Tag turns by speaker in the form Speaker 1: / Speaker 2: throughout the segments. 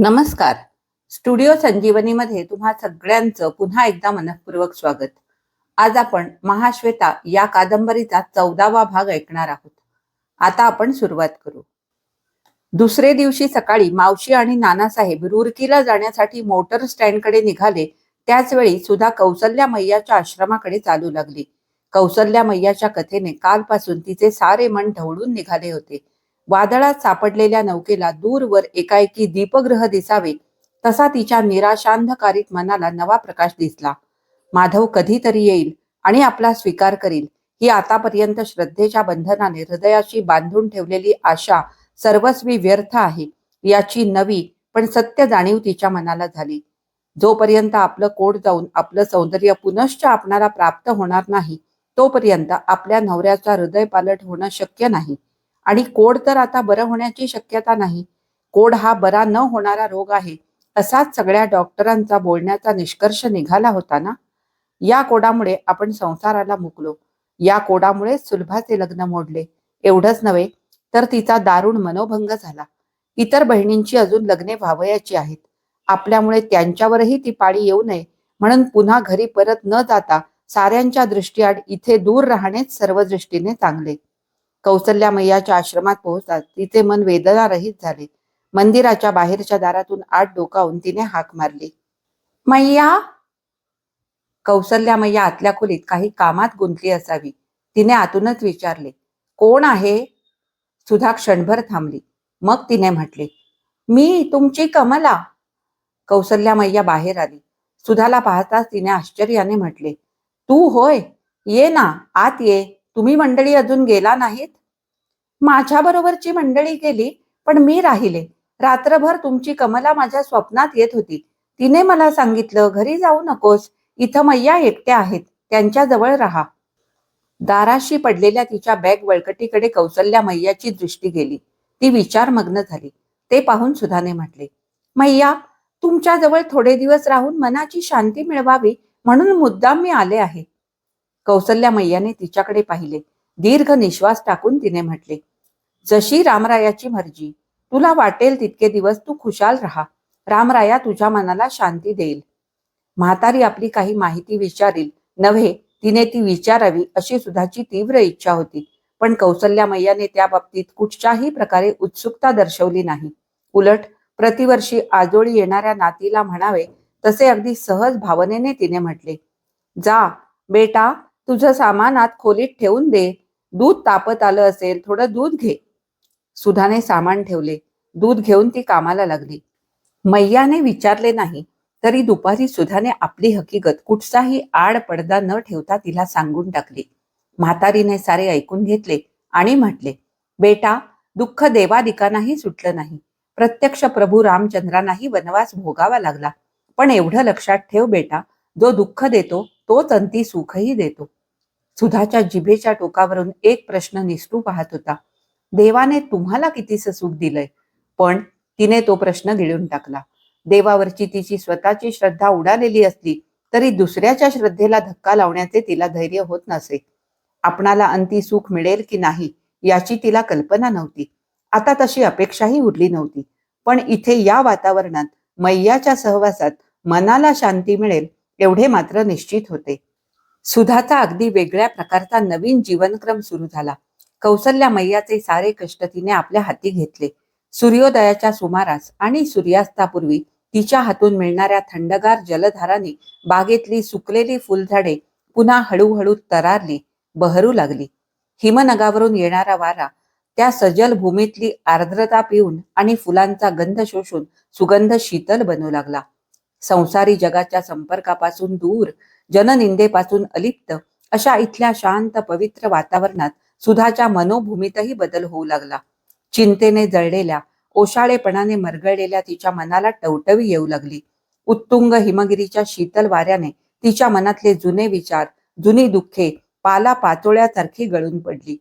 Speaker 1: नमस्कार. स्टुडिओ संजीवनीमध्ये तुम्हा सगळ्यांचं पुन्हा एकदा मनपूर्वक स्वागत. आज आपण महाश्वेता या कादंबरीचा चौदावा भाग ऐकणार आहोत. आता आपण सुरुवात करू. दुसरे दिवशी सकाळी मावशी आणि नानासाहेब रुरकीला जाण्यासाठी मोटर स्टँडकडे निघाले त्याच वेळी सुद्धा कौसल्या मैयाच्या आश्रमाकडे चालू लागली. कौसल्या मैयाच्या कथेने कालपासून तिचे सारे मन ढवळून निघाले होते. वादळात सापडलेल्या नौकेला दूरवर एकाएकी दीपग्रह दिसावे तसा तिच्या निराशांधकारित मनाला नवा प्रकाश दिसला. माधव कधीतरी येईल आणि आपला स्वीकार करील ही आतापर्यंत श्रद्धेच्या बंधनाने हृदयाशी बांधून ठेवलेली आशा सर्वस्वी व्यर्थ आहे याची नवी पण सत्य जाणीव तिच्या मनाला झाली. जोपर्यंत आपलं कोट जाऊन आपलं सौंदर्य पुनश्च आपणाला प्राप्त होणार नाही तोपर्यंत आपल्या नवऱ्याचा हृदय पालट होणं शक्य नाही. आणि कोड तर आता बरं होण्याची शक्यता नाही. कोड हा बरा न होणारा रोग आहे. असाच सगळ्या डॉक्टरांचा बोलण्याचा निष्कर्ष निघाला होता ना? या कोडामुळे आपण संसाराला मुकलो. या कोडामुळे सुलभाचे लग्न मोडले. एवढंच नव्हे तर तिचा दारुण मनोभंग झाला. इतर बहिणींची अजून लग्ने व्हावयाची आहेत. आपल्यामुळे त्यांच्यावरही ती पाळी येऊ नये. म्हणून पुन्हा घरी परत न जाता साऱ्यांच्या दृष्टीआड इथे दूर राहणेच सर्व दृष्टीने चांगले. कौसल्या मैयाच्या आश्रमात पोहोचतात. तिचे मन वेदनारहित झाले. मंदिराच्या बाहेरच्या दारातून आत डोकावून तिने हाक मारली. मैया! कौसल्या मैया आतल्या खोलीत काही कामात गुंतली असावी. तिने आतूनच विचारले कोण आहे? सुधा क्षणभर थांबली. मग तिने म्हटले मी तुमची कमला. कौसल्या मैया बाहेर आली. सुधाला पाहताच तिने आश्चर्याने म्हटले तू होय? ये ना आत ये. तुम्ही मंडळी अजून गेला नाहीत? माझ्या बरोबरची मंडळी गेली पण मी राहिले. रात्रभर तुमची कमला माझ्या स्वप्नात येत होती. तिने मला सांगितलं घरी जाऊ नकोस. इथं मैया एकट्या आहेत. त्यांच्या जवळ राहा. दाराशी पडलेल्या तिच्या बॅग वळकटीकडे कौसल्या मैयाची दृष्टी गेली. ती विचारमग्न झाली. ते पाहून सुधाने म्हटले मैया तुमच्या जवळ थोडे दिवस राहून मनाची शांती मिळवावी म्हणून मुद्दाम मी आले आहे. कौसल्या मैयाने तिच्याकडे पाहिले. दीर्घ निश्वास टाकून तिने म्हटले जशी रामरायाची मर्जी. तुला वाटेल तितके दिवस तू खुशाल राहा. रामराया तुझ्या मनाला शांती देईल. म्हातारी आपली काही माहिती विचारील. नव्हे तिने ती विचारावी अशी सुधाची तीव्र इच्छा होती. पण कौसल्या मैयाने त्या बाबतीत कुठच्याही प्रकारे उत्सुकता दर्शवली नाही. उलट प्रतिवर्षी आजोळी येणाऱ्या नातीला म्हणावे तसे अगदी सहज भावनेने तिने म्हटले जा बेटा तुझं सामान आत खोलीत ठेवून दे. दूध तापत आलं असेल थोडं दूध घे. सुधाने सामान ठेवले. दूध घेऊन ती कामाला लागली. मैयाने विचारले नाही तरी दुपारी सुधाने आपली हकीकत कुठचाही आड पडदा न ठेवता तिला सांगून टाकली. म्हातारीने सारे ऐकून घेतले आणि म्हटले बेटा दुःख देवादिकांनाही सुटलं नाही. प्रत्यक्ष प्रभू रामचंद्रांनाही वनवास भोगावा लागला. पण एवढं लक्षात ठेव बेटा जो दुःख देतो तोच अंती सुखही देतो. सुधाच्या जिभेच्या टोकावरून एक प्रश्न निसटू पाहत होता. देवाने तुम्हाला कितीस सुख दिलंय? पण तिने तो प्रश्न गिळून टाकला. देवावरची तिची स्वतःची श्रद्धा उडालेली असली तरी दुसऱ्याच्या श्रद्धेला धक्का लावण्याचे तिला धैर्य होत नसे. आपणाला अंती सुख मिळेल की नाही याची तिला कल्पना नव्हती. आता तशी अपेक्षाही उरली नव्हती. पण इथे या वातावरणात मैयाच्या सहवासात मनाला शांती मिळेल एवढे मात्र निश्चित होते. सुधाचा अगदी वेगळ्या प्रकारचा नवीन जीवनक्रम सुरू झाला. कौसल्या मैयाचे सारे कष्ट तिने आपल्या हाती घेतले. सूर्योदयाच्या सुमारास आणि सूर्यास्तापूर्वी तिच्या हातून मिळणाऱ्या थंडगार जलधाराने बागेतली सुकलेली फुलझाडे पुन्हा हळूहळू तरारली बहरू लागली. हिमनगावरून येणारा वारा त्या सजल भूमीतली आर्द्रता पिऊन आणि फुलांचा गंध शोषून सुगंध शीतल बनू लागला. संसारी जगाच्या संपर्कापासून दूर जननिंदेपासून अलिप्त अशा इथल्या शांत पवित्र वातावरणात सुधाच्या मनोभूमीतही बदल होऊ लागला. चिंतेने जळलेल्या ओशाळेपणाने मरगळलेल्या तिच्या मनाला टवटवी येऊ लागली. उत्तुंग हिमगिरीच्या शीतल वाऱ्याने तिच्या मनातले जुने विचार जुनी दुःखे पाला पाचोळ्यासारखी गळून पडली.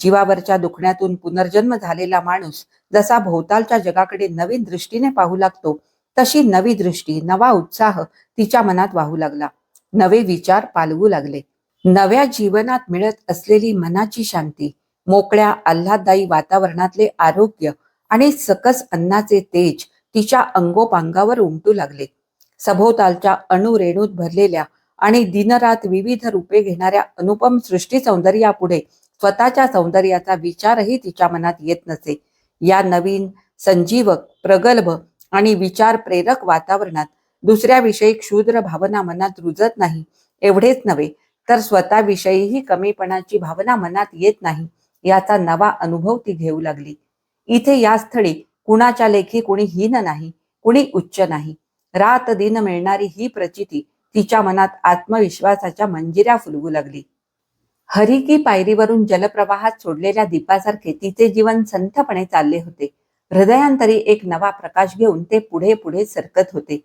Speaker 1: जीवावरच्या दुखण्यातून पुनर्जन्म झालेला माणूस जसा भोवतालच्या जगाकडे नवीन दृष्टीने पाहू लागतो तशी नवी दृष्टी नवा उत्साह तिच्या मनात वाहू लागला. नवे विचार पालवू लागले. नव्या जीवनात मिळत असलेली मनाची शांती मोकळ्या आल्हाददायी वातावरणातले आरोग्य आणि सकस अन्नाचे तेज तिच्या अंगोपांगावर उमटू लागले. सभोवतालच्या अणुरेणूत भरलेल्या आणि दिनरात विविध रूपे घेणाऱ्या अनुपम सृष्टी सौंदर्यापुढे स्वतःच्या सौंदर्याचा विचारही तिच्या मनात येत नसे. या नवीन संजीवक प्रगल्भ आणि विचार प्रेरक वातावरणात दुसऱ्याविषयी क्षुद्र भावना मनात रुजत नाही एवढेच नव्हे तर स्वतःविषयीही कमीपणाची भावना मनात येत नाही याचा नवा अनुभव ती घेऊ लागली. इथे या स्थळी कुणाच्या लेखी कुणी हीन नाही कुणी उच्च नाही. रात दिन मिळणारी ही प्रचिती तिच्या मनात आत्मविश्वासाच्या मंजिऱ्या फुलवू लागली. हरिकी पायरीवरून जलप्रवाहात सोडलेल्या दीपासारखे तिचे जीवन संथपणे चालले होते. हृदयांतरी एक नवा प्रकाश घेऊन ते पुढे पुढे सरकत होते.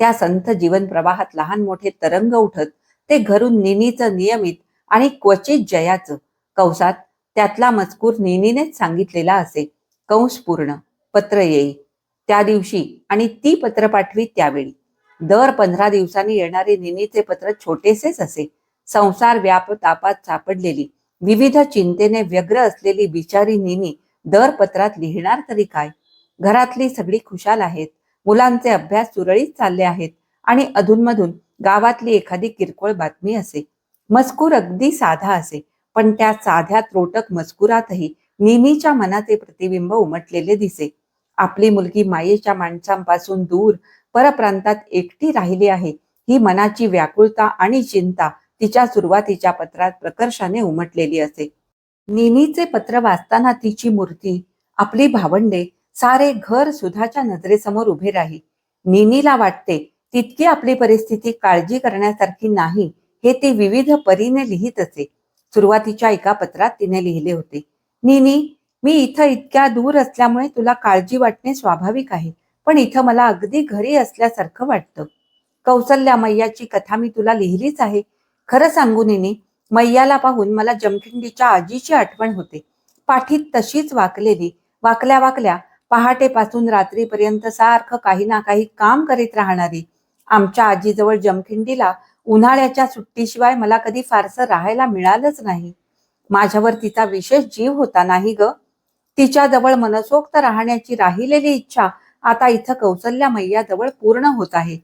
Speaker 1: त्या संथ जीवन प्रवाहात लहान मोठे तरंग उठत ते घरून निनीचं नियमित आणि क्वचित जयाचं कंसात त्यातला मजकूर निनीनेच सांगितलेला असे. कंस पूर्ण पत्र येई. त्या दिवशी आणि ती पत्र पाठवी त्यावेळी. दर पंधरा दिवसांनी येणारे निनीचे पत्र छोटेसेच असे. संसार व्याप तापात सापडलेली विविध चिंतेने व्यग्र असलेली बिचारी निनी दर पत्रात लिहिणार तरी काय? घरातली सगळी खुशाल आहेत. मुलांचे अभ्यास सुरळीत चालले आहेत आणि अधूनमधून गावातली एखादी किरकोळ बातमी असे. मजकूर अगदी साधा असे पण त्या साध्या त्रोटक मजकुरातही नेहमीच्या मनाचे प्रतिबिंब उमटलेले दिसे. आपली मुलगी मायेच्या माणसांपासून दूर परप्रांतात एकटी राहिली आहे ही मनाची व्याकुळता आणि चिंता तिच्या सुरुवातीच्या पत्रात प्रकर्षाने उमटलेली असे. नेहमीचे पत्र वाचताना तिची मूर्ती आपली भावंडे सारे घर सुधाच्या नजरेसमोर उभे राहील. निनीला वाटते तितकी आपली परिस्थिती काळजी करण्यासारखी नाही हे ती विविध परीने लिहित असे. सुरुवातीच्या एका पत्रात तिने लिहिले होते. निनी मी इथं इतक्या दूर असल्यामुळे तुला काळजी वाटणे स्वाभाविक आहे पण इथं मला अगदी घरी असल्यासारखं वाटतं. कौसल्या मैयाची कथा मी तुला लिहिलीच आहे. खरं सांगू निनी मैयाला पाहून मला जमखिंडीच्या आजीची आठवण होते. पाठीत तशीच वाकलेली वाकल्या वाकल्या पहाटेपासून रात्रीपर्यंत सारखं काही ना काही काम करीत राहणारी. आमच्या आजीजवळ जमखिंडीला उन्हाळ्याच्या सुट्टीशिवाय मला कधी फारसं राहायला मिळालंच नाही. माझ्यावर तिचा विशेष जीव होता नाही ग? तिच्या जवळ मनसोक्त राहण्याची राहिलेली इच्छा आता इथं कौसल्या मैयाजवळ पूर्ण होत आहे.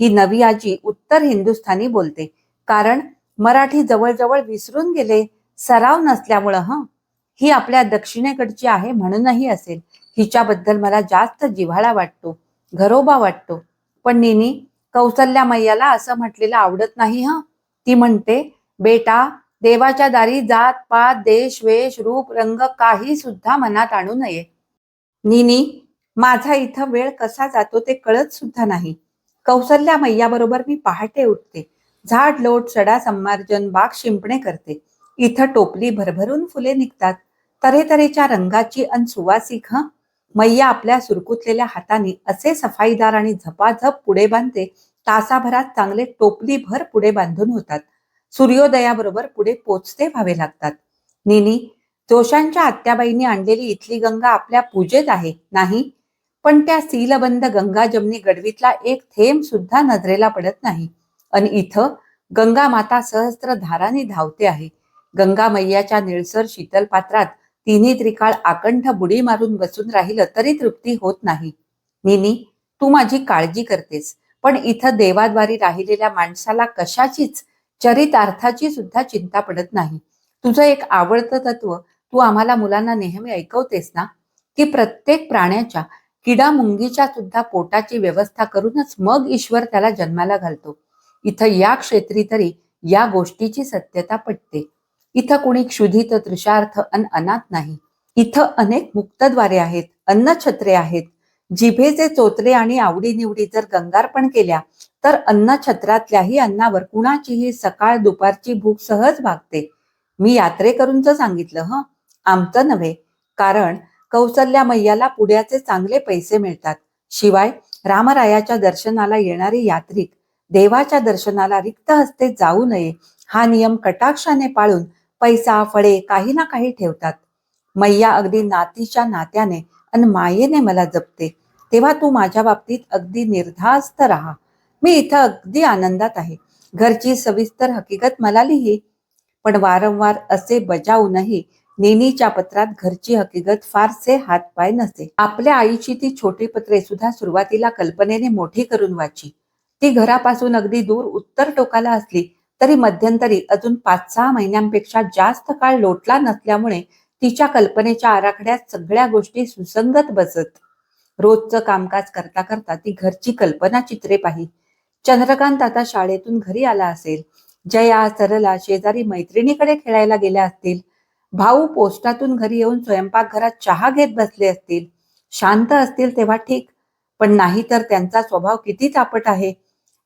Speaker 1: ही नवी आजी उत्तर हिंदुस्थानी बोलते. कारण मराठी जवळजवळ विसरून गेले सराव नसल्यामुळं हं? ही आपल्या दक्षिणेकडची आहे म्हणूनही असेल. हिच्याबद्दल मला जास्त जिव्हाळा वाटतो घरोबा वाटतो. पण निनी कौसल्या मैयाला असं म्हटलेलं आवडत नाही हं. ती म्हणते बेटा देवाच्या दारी जात पात देश वेश रूप रंग काही सुद्धा मनात आणू नये. निनी माझा इथं वेळ कसा जातो ते कळत सुद्धा नाही. कौसल्या मैयाबरोबर मी पहाटे उठते. झाड लोट सडा संमार्जन बाग शिंपणे करते. इथं टोपली भरभरून फुले निघतात. तऱ्हेतऱ्हेच्या रंगाची अन सुवासिक ह. मैया आपल्या सुरकुतलेल्या हाताने असे सफाईदार आणि झपाझप पुढे बांधते तासाभरात चांगले टोपली भर पुढे बांधून होतात. सूर्योदयाबरोबर पुढे पोचते व्हावे लागतात. निनी जोशांच्या आत्याबाईंनी आणलेली इथली गंगा आपल्या पूजेत आहे नाही? पण त्या सीलबंद गंगा जमनी गडवीतला एक थेंब सुद्धा नजरेला पडत नाही. आणि इथं गंगा माता सहस्त्र धारांनी धावते आहे. गंगा मैयाच्या निळसर शीतल पात्रात तिन्ही त्रिकाळ आकंठ बुडी मारून बसून राहिलं तरी तृप्ती होत नाही. निनी तू माझी काळजी करतेस पण इथं देवाद्वारी राहिलेल्या माणसाला कशाचीच चरितार्थाची सुद्धा चिंता पडत नाही. तुझं एक आवडतं तत्व तू आम्हाला मुलांना नेहमी ऐकवतेस ना? की प्रत्येक प्राण्याच्या किडा मुंगीच्या सुद्धा पोटाची व्यवस्था करूनच मग ईश्वर त्याला जन्माला घालतो. इथं या क्षेत्री तरी या गोष्टीची सत्यता पटते. इथं कुणी क्षुधित तृषार्थ अन अनाथ नाही. इथं अनेक मुक्तद्वारे आहेत अन्नछत्रे आहेत. जिभेचे चोचले आणि आवडीनिवडी जर गंगार्पण केल्या तर अन्नछत्रातल्याही अन्नावर कुणाचीही सकाळ दुपारची भूक सहज भागते. मी यात्रेकरूंच सांगितलं हं? आमचं नव्हे कारण कौसल्या मैयाला पुण्याचे चांगले पैसे मिळतात. शिवाय रामरायाच्या दर्शनाला येणारे यात्रिक देवाच्या दर्शनाला रिक्त हस्ते जाऊ नये हा नियम कटाक्षाने पाळून पैसा फळे काही ना काही ठेवतात. मैया अगदी नातीच्या नात्याने आणि मायेने मला जपते. तेव्हा तू माझ्या बाबतीत अगदी निर्धास्त राहा. मी इथं अगदी आनंदात आहे. घरची सविस्तर हकीकत मला लिही. पण वारंवार असे बजावूनही नेनीच्या पत्रात घरची हकीकत फारसे हातपाय नसे. आपल्या आईची ती छोटी पत्रे सुद्धा सुरुवातीला कल्पनेने मोठी करून वाची. ती घरापासून अगदी दूर उत्तर टोकाला असली तरी मध्यंतरी अजून पाच सहा महिन्यांपेक्षा जास्त काळ लोटला नसल्यामुळे तिच्या कल्पनेच्या आराखड्यात सगळ्या गोष्टी सुसंगत बसत. रोजचं कामकाज करता करता ती घरची कल्पना चित्रे पाही चंद्रकांत आता शाळेतून घरी आला असेल. जया सरला शेजारी मैत्रिणीकडे खेळायला गेल्या असतील. भाऊ पोस्टातून घरी येऊन स्वयंपाकघरात चहा घेत बसले असतील. शांत असतील तेव्हा ठीक पण नाही तर त्यांचा स्वभाव किती तापट आहे.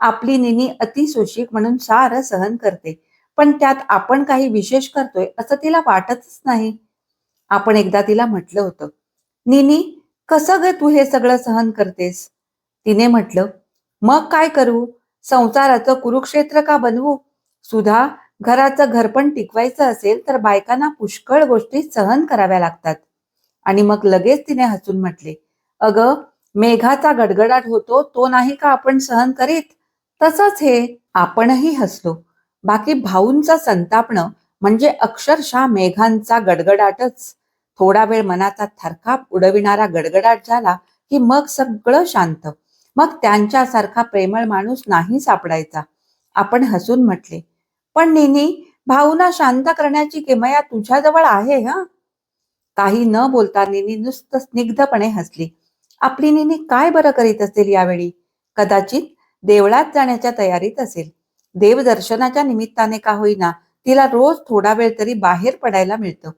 Speaker 1: आपली निनी अतिशोषिक म्हणून सारं सहन करते. पण त्यात आपण काही विशेष करतोय असं तिला वाटतच नाही. आपण एकदा तिला म्हटलं होतं निनी कसं ग तू हे सगळं सहन करतेस? तिने म्हटलं मग काय करू? संसाराचं कुरुक्षेत्र का बनवू? सुधा घराचं घरपण टिकवायचं असेल तर बायकांना पुष्कळ गोष्टी सहन कराव्या लागतात. आणि मग लगेच तिने हसून म्हटले अगं मेघाचा गडगडाट होतो तो नाही का आपण सहन करीत? तसंच हे आपणही हसलो. बाकी भाऊंचा संतापणं म्हणजे अक्षरशः मेघांचा गडगडाटच. थोडा वेळ मनाचा थरकाप उडविणारा गडगडाट झाला की मग सगळं शांत. मग त्यांच्यासारखा प्रेमळ माणूस नाही सापडायचा. आपण हसून म्हटले पण निनी भाऊना शांत करण्याची किमया तुझ्याजवळ आहे हा? काही न बोलता नेनी नुसतं स्निग्धपणे हसली. आपली निनी काय बरं करीत असेल यावेळी? कदाचित देवळात जाण्याच्या तयारीत असेल. देवदर्शनाच्या निमित्ताने का होईना तिला रोज थोडा वेळ तरी बाहेर पडायला मिळतं.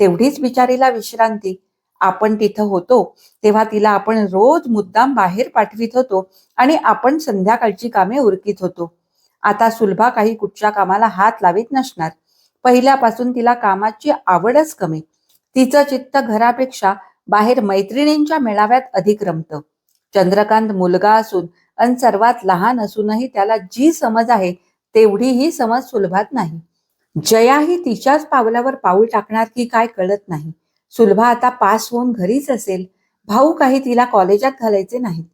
Speaker 1: तेवढीच बिचारीला विश्रांती. आपण तिथं होतो तेव्हा तिला आपण रोज मुद्दाम बाहेर पाठवित होतो आणि आपण संध्याकाळची कामे उरकीत होतो. आता सुलभा काही कुठच्या कामाला हात लावित नसणार. पहिल्यापासून तिला कामाची आवडच कमी. तिचं चित्त घरापेक्षा बाहेर मैत्रिणींच्या मेळाव्यात अधिक रमतं. चंद्रकांत मुलगा असून अन सर्वात लहान असूनही त्याला जी समज आहे तेवढी ही समज सुलभात नाही. जया ही तिच्याच पावलावर पाऊल टाकणार की काय कळत नाही. सुलभा आता पास होऊन घरीच असेल. भाऊ काही तिला कॉलेजात घालायचे नाहीत.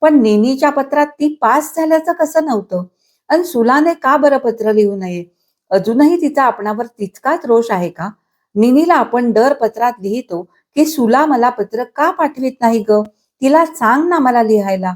Speaker 1: पण नेनीच्या पत्रात ती पास झाल्याचं कसं नव्हतं? आणि सुलाने का बरं पत्र लिहू नये? अजूनही तिचा आपणावर तितकाच रोष आहे का? निनीला आपण दर पत्रात लिहितो की सुला मला पत्र का पाठवित नाही ग? तिला सांग ना मला लिहायला.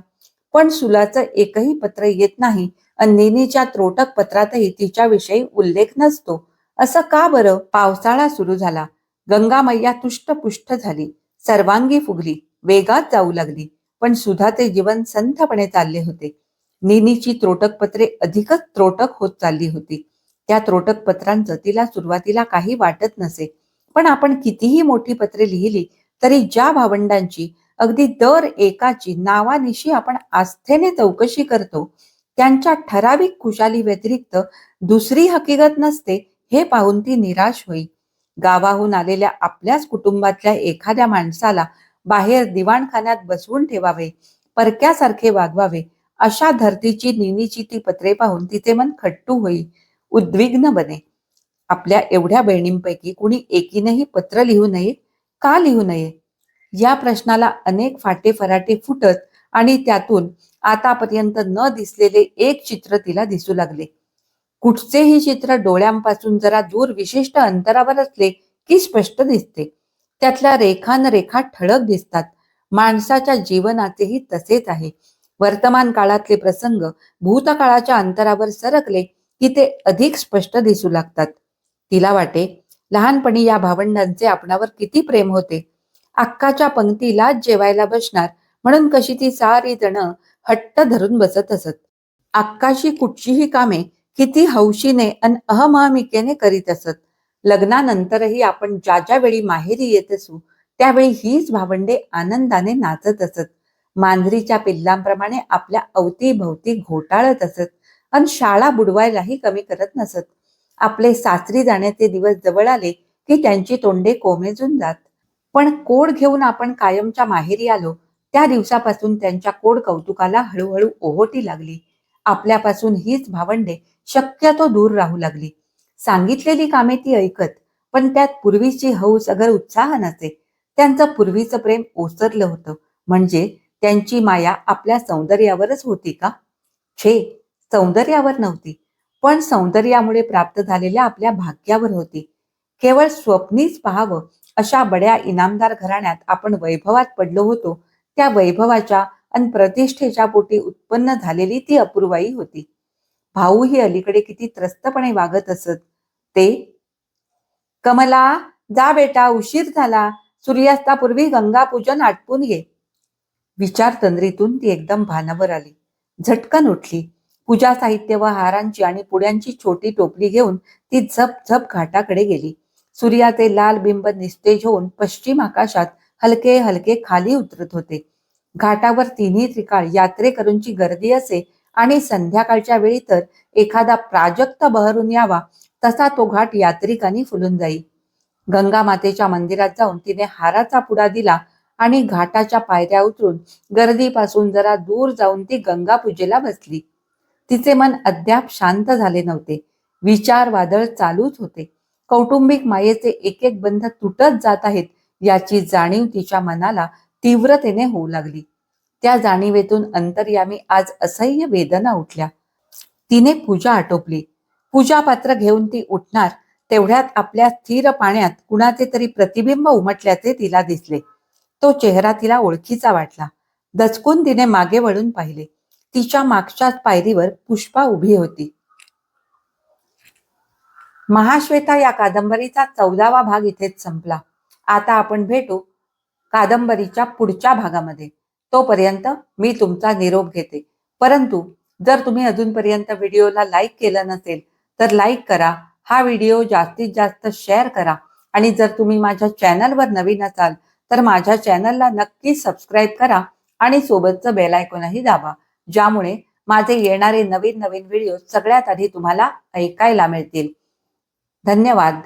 Speaker 1: पण सुलाचं एकही पत्र येत नाही. आणि नेनीच्या त्रोटक पत्रातही तिच्याविषयी उल्लेख नसतो. असं का बरं पावसाळा सुरू झाला? गंगा मैया तुष्ट पुष्ट झाली. सर्वांगी फुगली. वेगात जाऊ लागली. पण सुधाचे जीवन संथपणे चालले होते. नेनीची त्रोटक पत्रे अधिकच त्रोटक होत चालली होती. त्या त्रोटक पत्रांचं तिला सुरुवातीला काही वाटत नसे. पण आपण कितीही मोठी पत्रे लिहिली तरी ज्या भावंडांची अगदी दर एकाची नावानिशी आपण आस्थेने चौकशी करतो. त्यांच्या ठराविक खुशाली व्यतिरिक्त दुसरी हकीकत नसते हे पाहून ती निराश होई. गावाहून आलेल्या आपल्याच कुटुंबातल्या एखाद्या माणसाला बाहेर दिवाणखान्यात बसवून ठेवावे परक्यासारखे वागवावे अशा धर्तीची निनीची ती पत्रे पाहून तिचे मन खट्टू होई. उद्विग्न बने. आपल्या एवढ्या बहिणींपैकी कुणी एकीनेही पत्र लिहू नये? का लिहू नये? या प्रश्नाला अनेक फाटे फराटे फुटत आणि त्यातून आतापर्यंत न दिसलेले एक चित्र तिला दिसू लागले. कुठचेही चित्र डोळ्यांपासून जरा दूर विशिष्ट अंतरावर असले की स्पष्ट दिसते. त्यातल्या रेखान रेखा ठळक दिसतात. माणसाच्या जीवनाचेही तसेच आहे. वर्तमान काळातले प्रसंग भूतकाळाच्या अंतरावर सरकले की ते अधिक स्पष्ट दिसू लागतात. तिला वाटे लहानपणी या भावंडांचे आपणावर किती प्रेम होते? अक्काच्या पंक्तीलाच जेवायला बसणार. म्हणून कशी ती सारी जण हट्ट धरून बसत असत. अक्काशी कुठचीही कामे किती हौशीने अन अहमहमिकेने करीत असत. लग्नानंतरही आपण ज्या ज्या वेळी माहेरी येत असू त्यावेळी हीच भावंडे आनंदाने नाचत असत. मांजरीच्या पिल्लांप्रमाणे आपल्या अवतीभोवती घोटाळत असत. आणि शाळा बुडवायलाही कमी करत नसत. आपले सासरी जाण्याचे दिवस जवळ आले की त्यांची तोंडे कोमेजून जात. पण कोड घेऊन आपण कायमच्या माहेरी आलो त्या दिवसापासून त्यांच्या कोड कौतुकाला हळूहळू ओहोटी लागली. आपल्यापासून हीच भावंडे शक्यतो दूर राहू लागली. सांगितलेली कामे ती ऐकत पण त्यात पूर्वीची हौस अगर उत्साह नसे त्यांचं पूर्वीचं प्रेम ओसरलं होतं. म्हणजे त्यांची माया आपल्या सौंदर्यावरच होती का? छे सौंदर्यावर नव्हती पण सौंदर्यामुळे प्राप्त झालेल्या आपल्या भाग्यावर होती. केवळ स्वप्नीच पाहावं अशा बड्या इनामदार घराण्यात आपण वैभवात पडलो होतो त्या वैभवाच्या आणि प्रतिष्ठेच्या पोटी उत्पन्न झालेली ती अपूर्वाई होती. भाऊ ही अलीकडे किती त्रस्तपणे वागत असत. ते कमला जा बेटा उशीर झाला. सूर्यास्तापूर्वी गंगा पूजन आटपून ये विचार तंद्रीतून ती एकदम भानावर आली. झटकन उठली. पूजा साहित्य व हारांची आणि पुड्यांची छोटी टोपली घेऊन ती झप झप घाटाकडे गेली. सूर्याचे लाल बिंब निस्तेज होऊन पश्चिम आकाशात हलके हलके खाली उतरत होते. घाटावर तिन्ही त्रिकाळ यात्रेकरूंची गर्दी असे आणि संध्याकाळच्या वेळी तर एखादा प्राजक्त बहरून यावा तसा तो घाट यात्रिकांनी फुलून जाई. गंगा मातेच्या मंदिरात जाऊन तिने हाराचा पुडा दिला आणि घाटाच्या पायऱ्या उतरून गर्दीपासून जरा दूर जाऊन ती गंगा पूजेला बसली. तिचे मन अद्याप शांत झाले नव्हते. विचार वादळ चालूच होते. कौटुंबिक मायेचे एक एक बंध तुटत जात आहेत याची जाणीव तिच्या मनाला तीव्रतेने होऊ लागली. त्या जाणीवेतून अंतर्यामी आज असह्य वेदना उठल्या. तिने पूजा आटोपली. पूजा पात्र घेऊन ती उठणार तेवढ्यात आपल्या स्थिर पाण्यात कुणाचे तरी प्रतिबिंब उमटल्याचे तिला दिसले. तो चेहरा तिला ओळखीचा वाटला. दचकून तिने मागे वळून पाहिले. तिच्या मागच्याच पायरीवर पुष्पा उभी होती. महाश्वेता या कादंबरीचा चौदावा भाग इथेच संपला. आता आपण भेटू कादंबरीच्या पुढच्या भागामध्ये. तोपर्यंत मी तुमचा निरोप घेते. परंतु जर तुम्ही अजूनपर्यंत व्हिडिओला लाईक केलं नसेल तर लाईक करा हा व्हिडिओ जास्तीत जास्त शेअर करा. आणि जर तुम्ही माझ्या चॅनलवर नवीन असाल तर माझ्या चॅनलला नक्की सबस्क्राईब करा आणि सोबतचं बेल आयकॉनही दाबा ज्यामुळे माझे येणारे नवीन नवीन व्हिडिओ सगळ्यात आधी तुम्हाला ऐकायला मिळतील. धन्यवाद.